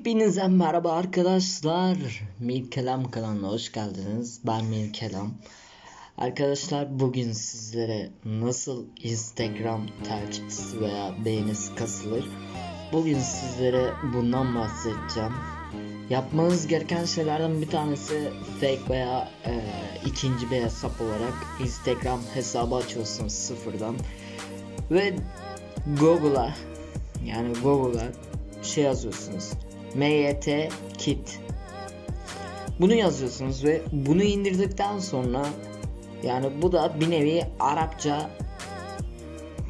Hepinize merhaba arkadaşlar. Mir Kelam kanalına hoş geldiniz. Ben Mir Kelam. Arkadaşlar bugün sizlere nasıl Instagram takipçisi veya beğenisi kasılır. Bugün sizlere bundan bahsedeceğim. Yapmanız gereken şeylerden bir tanesi fake veya e, ikinci bir hesap olarak Instagram hesabı açıyorsunuz sıfırdan. Ve Google'a yani Google'a şey yazıyorsunuz. MYT kit. Bunu yazıyorsunuz ve bunu indirdikten sonra yani bu da bir nevi Arapça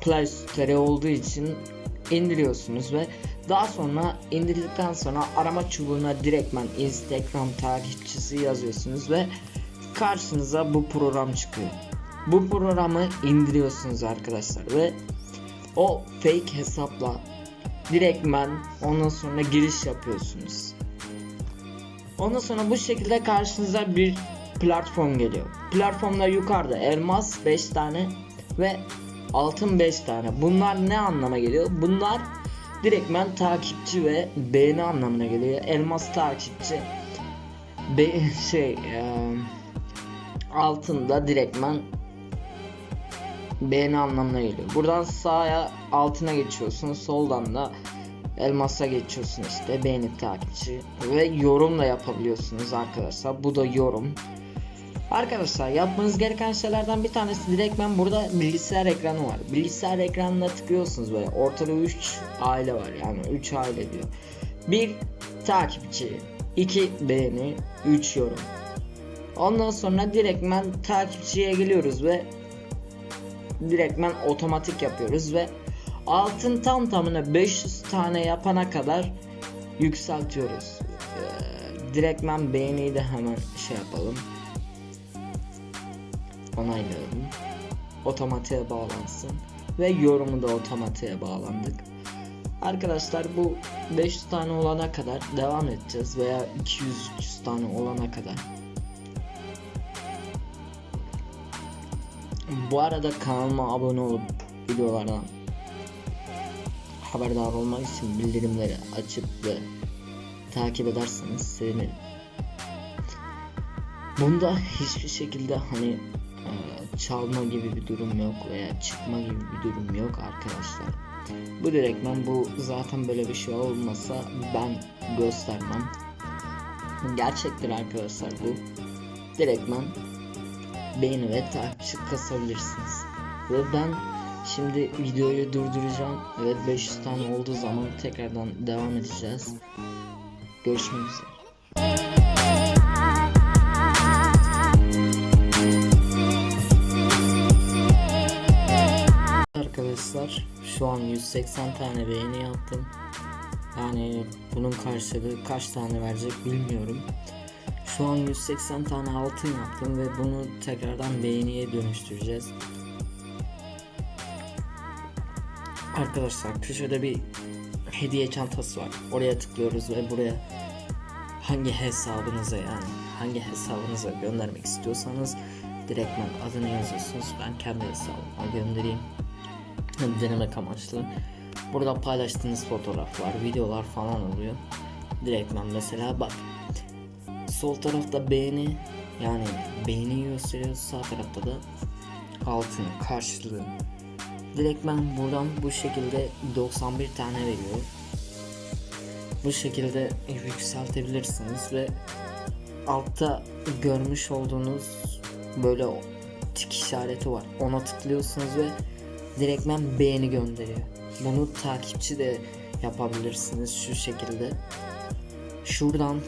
Play Store olduğu için indiriyorsunuz ve daha sonra indirdikten sonra arama çubuğuna direktmen Instagram takipçisi yazıyorsunuz ve karşınıza bu program çıkıyor. Bu programı indiriyorsunuz arkadaşlar ve o fake hesapla direktmen ondan sonra giriş yapıyorsunuz. Ondan sonra bu şekilde karşınıza bir platform geliyor. Platformda yukarıda elmas 5 tane ve altın 5 tane. Bunlar ne anlama geliyor? Bunlar direktmen takipçi ve beğeni anlamına geliyor. Elmas takipçi be şey e, altında direktmen beğeni anlamına geliyor. Buradan sağa altına geçiyorsun. Soldan da elmasa geçiyorsun işte beğeni takipçi ve yorum da yapabiliyorsunuz arkadaşlar. Bu da yorum. Arkadaşlar yapmanız gereken şeylerden bir tanesi direktmen burada bilgisayar ekranı var. Bilgisayar ekranına tıklıyorsunuz böyle. Ortada 3 aile var yani 3 aile diyor. 1 takipçi, 2 beğeni, 3 yorum. Ondan sonra direktmen takipçiye geliyoruz ve direktmen otomatik yapıyoruz ve altın tam tamına 500 tane yapana kadar yükseltiyoruz. Ee, direktmen beğeniyi de hemen şey yapalım. Onaylayalım. Otomatiğe bağlansın. Ve yorumu da otomatiğe bağlandık. Arkadaşlar bu 500 tane olana kadar devam edeceğiz veya 200-300 tane olana kadar. Bu arada kanalıma abone olup videolardan haberdar olmak için bildirimleri açıp ve takip ederseniz sevinirim. Bunda hiçbir şekilde hani e, çalma gibi bir durum yok veya çıkma gibi bir durum yok arkadaşlar. Bu direktmen bu zaten böyle bir şey olmasa ben göstermem. Gerçektir arkadaşlar bu. Direktmen beğeni ve takipçi kasabilirsiniz. Ve ben şimdi videoyu durduracağım ve 500 tane olduğu zaman tekrardan devam edeceğiz. Görüşmek üzere. Arkadaşlar şu an 180 tane beğeni yaptım. Yani bunun karşılığı kaç tane verecek bilmiyorum. Şu an 180 tane altın yaptım ve bunu tekrardan beğeniye dönüştüreceğiz. Arkadaşlar köşede bir hediye çantası var. Oraya tıklıyoruz ve buraya hangi hesabınıza yani hangi hesabınıza göndermek istiyorsanız direktmen adını yazıyorsunuz. Ben kendi hesabıma göndereyim. Denemek amaçlı. Burada paylaştığınız fotoğraflar, videolar falan oluyor. Direktmen mesela bak sol tarafta beğeni yani beğeni gösteriyor sağ tarafta da altın karşılığı direktmen buradan bu şekilde 91 tane veriyor bu şekilde yükseltebilirsiniz ve altta görmüş olduğunuz böyle tik işareti var. Ona tıklıyorsunuz ve direktmen beğeni gönderiyor. Bunu takipçi de yapabilirsiniz şu şekilde. Şuradan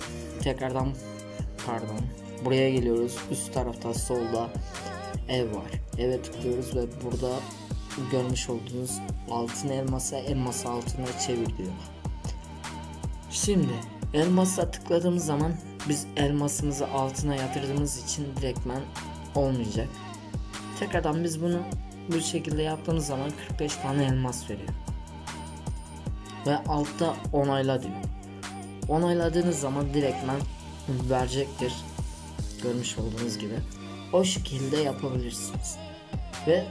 tekrardan pardon buraya geliyoruz. Üst tarafta solda ev var. Eve tıklıyoruz ve burada görmüş olduğunuz altın elmasa elması altına çevir diyor şimdi elmasa tıkladığımız zaman biz elmasımızı altına yatırdığımız için direktmen olmayacak tekrardan biz bunu bu şekilde yaptığımız zaman 45 tane elmas veriyor ve altta onayla diyor onayladığınız zaman direktmen verecektir. Görmüş olduğunuz gibi. O şekilde yapabilirsiniz. Ve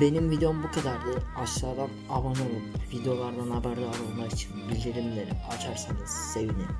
benim videom bu kadardı. Aşağıdan abone olup videolardan haberdar olmak için bildirimleri açarsanız sevinirim.